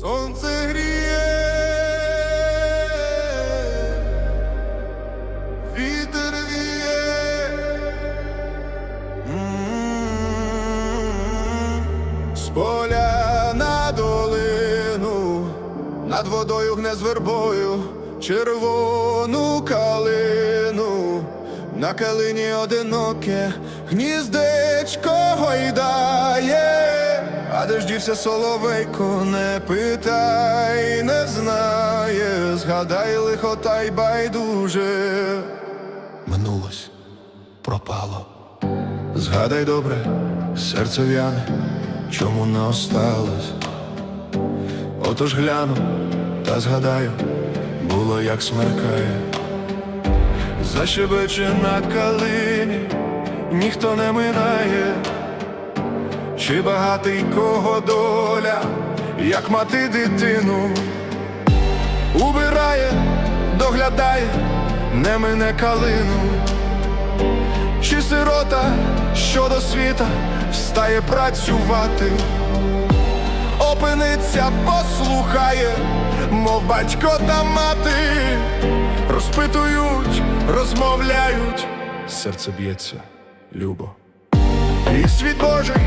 Сонце гріє, вітер віє, з поля на долину, над водою гне з вербою, червону калину, на калині одиноке гніздечко гойдає, а де ж соловейко, не питай, не знає, згадай лихо та й байдуже. Минулось, пропало. Згадай добре, серце в'яне, чому не осталось. Отож гляну та згадаю, було як смеркає. Защебече на калині, ніхто не минає, чи багатий кого доля, як мати дитину, убирає, доглядає, не мине калину, чи сирота, що до світа встає працювати, опиниться, послухає, мов батько та мати, розпитують, розмовляють, серце б'ється, любо. І світ Божий,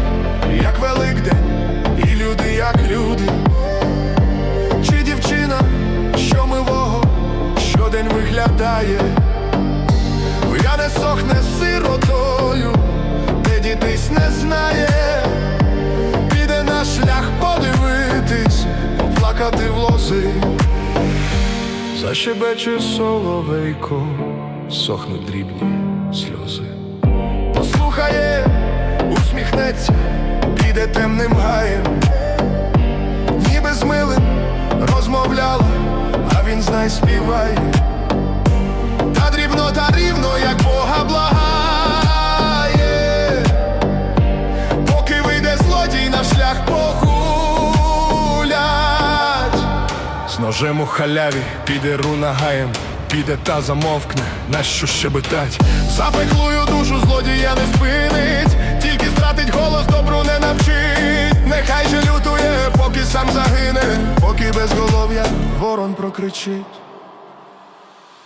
як Великдень, і люди, як люди, чи дівчина, що милого щодень виглядає, в'яне сохне сиротою, де дітись не знає, піде на шлях подивитись, поплакати в лози, защебече соловейко, сохнуть дрібні сльози. Послухає, усміхнеться, піде темним гаєм, ніби з милим розмовляла, а він знай співає. Та дрібно, та рівно, як Бога благає, поки вийде злодій на шлях погулять. З ножем у халяві піде руна гаєм, піде та замовкне, нащо щебетать. Запеклую душу злодія не спинить, тільки стратить голос, добру не навчить. Нехай же лютує, поки сам загине, поки безголов'я ворон прокричить.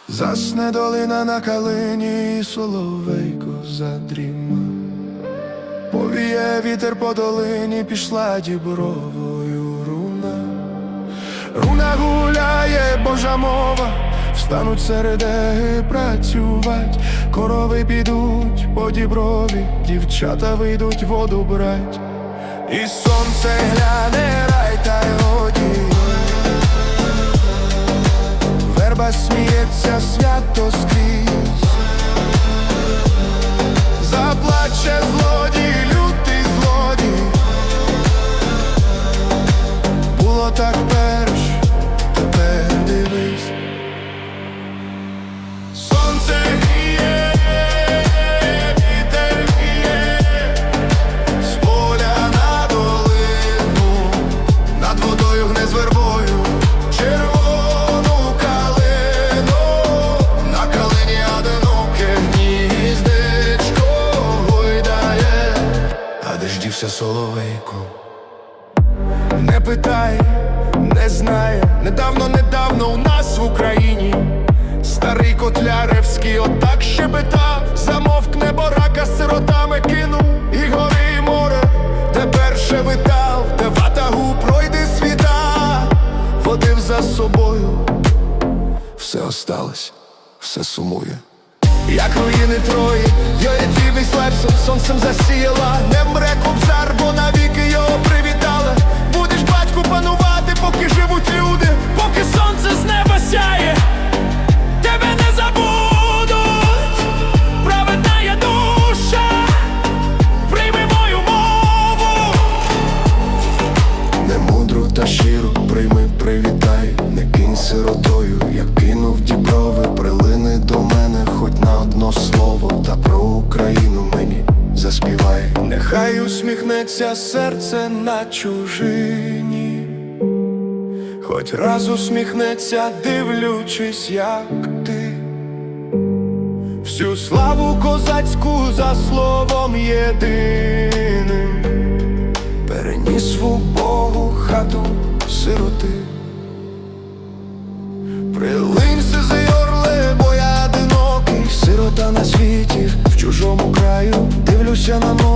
Засне долина на калині, і соловейко задріма. Повіє вітер по долині, пішла дібровою руна. Руна гуляє, Божа мова, встануть середеги працювать, корови підуть по діброві, дівчата вийдуть воду брать, і сонце гляне рай та й годі. Верба сміється свято скрізь, заплаче злодій, лютий злодій. Було так над водою гне з вербою, червону калину, на калині одиноке гніздечко гойдає, а де ж дівся соловейко? Не питай, не знає, недавно, недавно у нас в Україні старий котляревський отак щебетав, замовкне борака сиротами кинув, осталось, все сумує. Як руїни трої, йоє твій слепсом, сонцем засіяла, не мре кобзар, бо навіки його привітали. Будеш батьку панувати, поки живуть люди, Поки сонце з неба сяє, тебе не забудуть, праведна є душа, прийми мою мову. не мудру та щиру, прийми, привітай, не кинь сиротою, усміхнеться серце на чужині, хоч раз усміхнеться, дивлячись, як ти. Всю славу козацьку за словом єдиним Переніс в убогу хату сироти. Прилинься орле, бо я одинокий, сирота на світі, в чужому краю. Дивлюся на море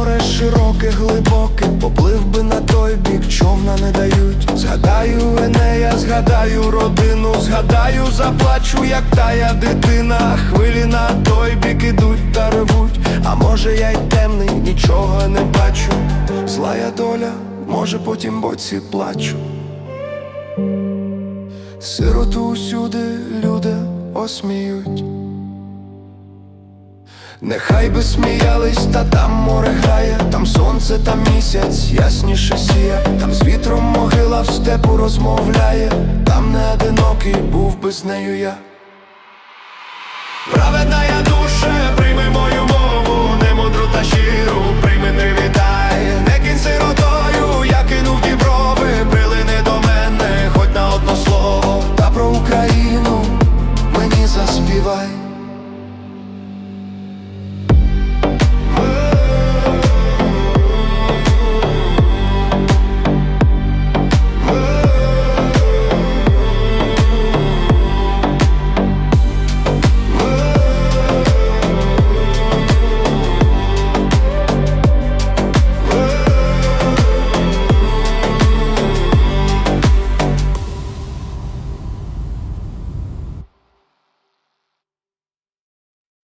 широке, глибоке, поплив би на той бік, човна не дають. Згадаю Енея, згадаю родину, згадаю, заплачу, як тая дитина. Хвилі на той бік ідуть та ревуть. А може я й темний, нічого не бачу. Злая доля, може потім боці плачу. Сироту усюди люди осміють. Нехай би сміялись, та там море грає, там сонце, там місяць, ясніше сіє, там з вітром могила в степу розмовляє, там не одинокий був би з нею я. Праведна я душе, прийми мою мову, не мудру та щиру, прийми не привіта.